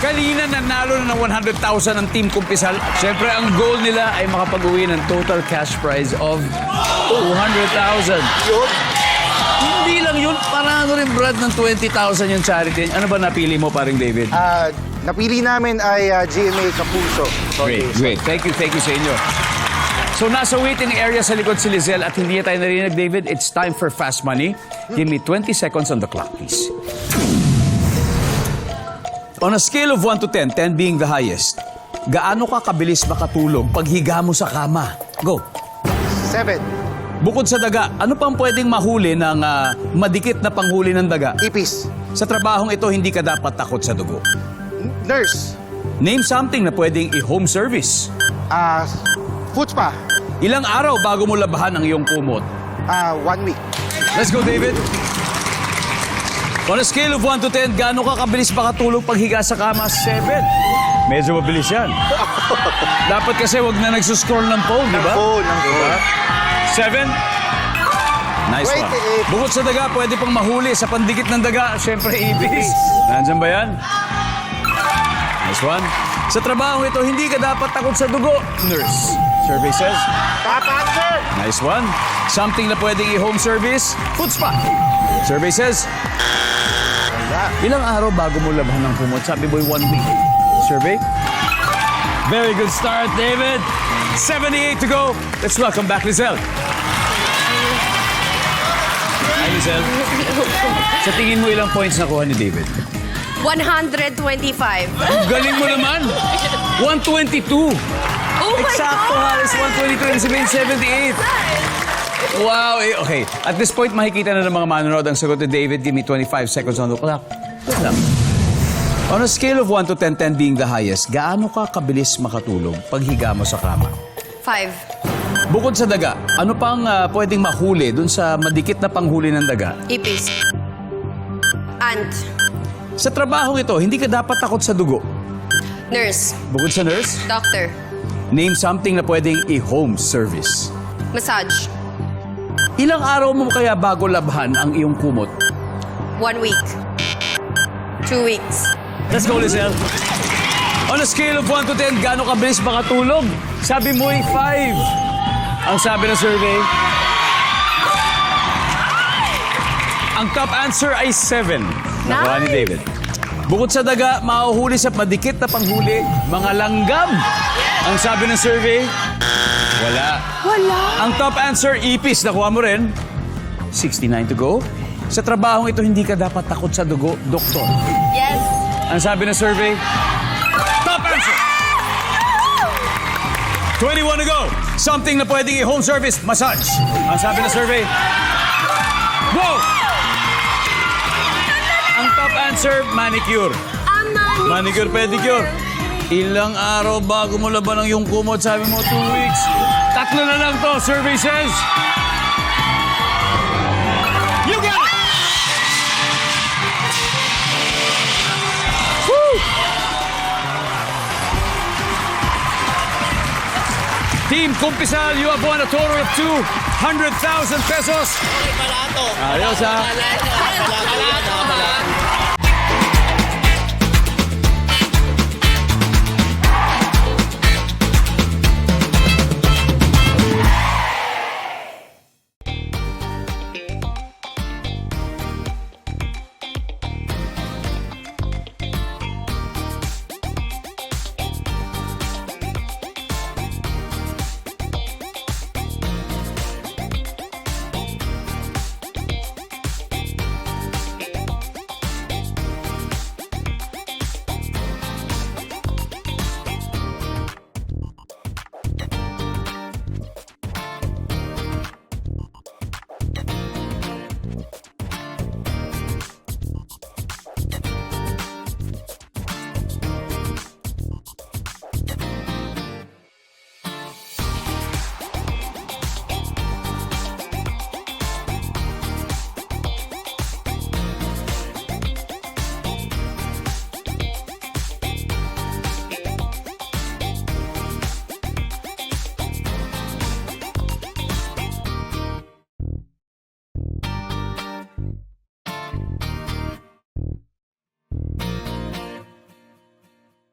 Kanina nanalo na ng 100,000 ang Team Kumpisal. At syempre, ang goal nila ay makapag-uwi ng total cash prize of 200,000. Yun. Hindi lang yun, parang ano rin, Brad, ng 20,000 yung charity. Ano ba napili mo, paring David? Ah, napili namin ay ah, GMA Kapuso. Great, great. Thank you, thank you sa inyo. So nasa waiting area sa likod si Lizelle at hindi niya tayo narinig, David. It's time for fast money. Give me 20 seconds on the clock, please. On a scale of 1 to 10, 10 being the highest, gaano ka kabilis makatulog pag higa mo sa kama? Go. Seven. Bukod sa daga, ano pang pwedeng mahuli ng ah, madikit na panghuli ng daga? Ipis. Sa trabahong ito, hindi ka dapat takot sa dugo. Nurse. Name something na pwedeng i-home service. Ah, foot spa. Ilang araw bago mo labahan ang iyong kumot? Ah, one week. Let's go, David. On a scale of 1 to 10, gaano ka kabilis makatulog pag higa sa kama? 7. Medyo mabilis yan. Dapat kasi wag na nagsuscroll ng phone, di ba? phone, ng phone. 7. Nice one. Bukod sa daga, pwede pang mahuli sa pandikit ng daga. Siyempre, ibis. Nandyan ba yan? Nice one. Sa trabaho ito, hindi ka dapat takot sa dugo. Nurse. Survey says. Top answer. Nice one. Something na pwedeng i-home service, food spa. Wala. ilang araw bago mo labhan ng kumot? Sabi boy, one week. Survey? Very good start, David. 78 to go. Let's welcome back Lizelle. Hi, Lizelle. Sa tingin mo ilang points nakuha ni David? 125. Ang galing mo naman! 122! Oh my Eksakto, God! Haris. 122 and 78. Wow. eh, Okay. At this point, makikita na ng mga manonood ang sagot ni David. Give me 25 seconds on the clock. Good lang. On a scale of 1 to 10, 10 being the highest, gaano ka kabilis makatulog pag higa mo sa kama? Five. Bukod sa daga, ano pang ah, pwedeng mahuli dun sa madikit na panghuli ng daga? Ipis. Ant. Sa trabahong ito, hindi ka dapat takot sa dugo. Nurse. Bukod sa nurse, Doctor. name something na pwedeng i-home service. Massage. Ilang araw mo kaya bago labhan ang iyong kumot? One week. Two weeks. Let's go, Lizelle. On a scale of 1 to 10, gaano kabilis makatulog? Sabi mo ay 5. Ang sabi ng survey, ang top answer ay 7. Nakuha ni. David. Bukod sa daga, mahuhuli sa padikit na panghuli, mga langgam. Ang sabi ng survey, wala. Wala. Ang top answer, ipis. Nakuha mo rin. 69 to go. Sa trabahong ito, hindi ka dapat takot sa dugo, doktor. Yes. Ang sabi ng survey? Top answer! 21 to go. Something na pwedeng i-home service, massage. Ang sabi ng survey? Wow! Ang top answer, manicure. Aman. Manicure, pedicure. Ilang araw bago mo laban ang iyong kumot? Sabi mo, two weeks. Tatlo na lang to, says. You got it! Woo! Team Kumpisal, you have won a total of 200,000 pesos. Ayos ha.